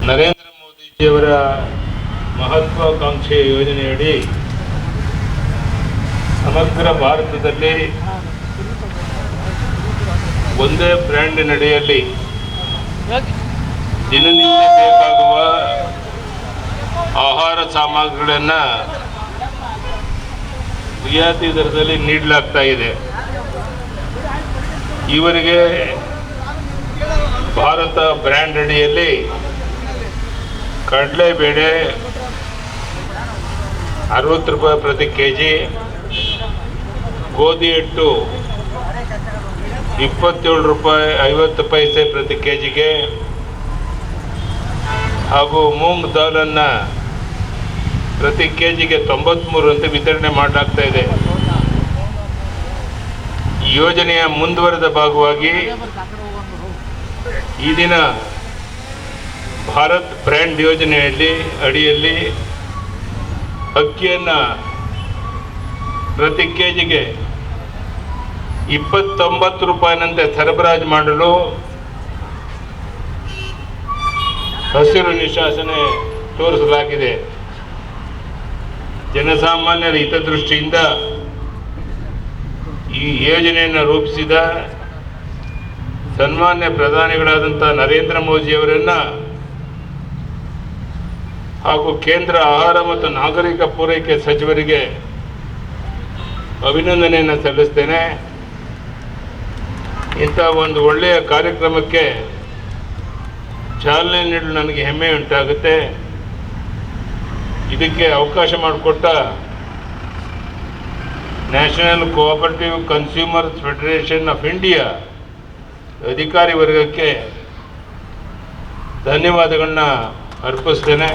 ನರೇಂದ್ರ ಮೋದಿಜಿಯವರ ಮಹತ್ವಾಕಾಂಕ್ಷೆಯ ಯೋಜನೆಯಡಿ ಸಮಗ್ರ ಭಾರತದಲ್ಲಿ ಒಂದೇ ಬ್ರ್ಯಾಂಡಿನಡಿಯಲ್ಲಿ ದಿನನಿತ್ಯ ಬೇಕಾಗುವ ಆಹಾರ ಸಾಮಗ್ರಿಗಳನ್ನು ರಿಯಾಯಿತಿ ದರದಲ್ಲಿ ನೀಡಲಾಗ್ತಾ ಇದೆ. ಇವರಿಗೆ ಭಾರತ ಬ್ರ್ಯಾಂಡ್ ಅಡಿಯಲ್ಲಿ ಕಡಲೆಬೇಳೆ ಅರವತ್ತು ರೂಪಾಯಿ ಪ್ರತಿ ಕೆ ಜಿ ಗೋಧಿ ಹಿಟ್ಟು ಇಪ್ಪತ್ತೇಳು ರೂಪಾಯಿ, ಐವತ್ತು ಪೈಸೆ ಪ್ರತಿ ಕೆ ಜಿಗೆ ಹಾಗೂ ಮೂಂಗ್ ದಾಲನ್ನು ಪ್ರತಿ ಕೆ ಜಿಗೆ ಅಂತ ವಿತರಣೆ ಮಾಡಲಾಗ್ತಾ ಇದೆ. ಯೋಜನೆಯ ಮುಂದುವರೆದ ಭಾಗವಾಗಿ ಈ ದಿನ ಭಾರತ್ ಬ್ರ್ಯಾಂಡ್ ಯೋಜನೆಯಲ್ಲಿ ಅಡಿಯಲ್ಲಿ ಅಕ್ಕಿಯನ್ನು ಪ್ರತಿ ಕೆ ಜಿಗೆ ಇಪ್ಪತ್ತೊಂಬತ್ತು ರೂಪಾಯಿನಂತೆ ಸರಬರಾಜು ಮಾಡಲು ಹಸಿರು ನಿಶಾಸನೆ ತೋರಿಸಲಾಗಿದೆ. ಜನಸಾಮಾನ್ಯರ ಹಿತದೃಷ್ಟಿಯಿಂದ ಈ ಯೋಜನೆಯನ್ನು ರೂಪಿಸಿದ ಸನ್ಮಾನ್ಯ ಪ್ರಧಾನಿಗಳಾದಂಥ ನರೇಂದ್ರ ಮೋದಿಯವರನ್ನು ಹಾಗೂ ಕೇಂದ್ರ ಆಹಾರ ಮತ್ತು ನಾಗರಿಕ ಪೂರೈಕೆ ಸಚಿವರಿಗೆ ಅಭಿನಂದನೆಯನ್ನು ಸಲ್ಲಿಸ್ತೇನೆ. ಇಂಥ ಒಂದು ಒಳ್ಳೆಯ ಕಾರ್ಯಕ್ರಮಕ್ಕೆ ಚಾಲನೆ ನೀಡಲು ನನಗೆ ಹೆಮ್ಮೆ ಉಂಟಾಗುತ್ತೆ. ಇದಕ್ಕೆ ಅವಕಾಶ ಮಾಡಿಕೊಟ್ಟ national cooperative consumer federation of India ಅಧಿಕಾರಿ ವರ್ಗಕ್ಕೆ ಧನ್ಯವಾದಗಳನ್ನ ಅರ್ಪಿಸ್ತೇನೆ.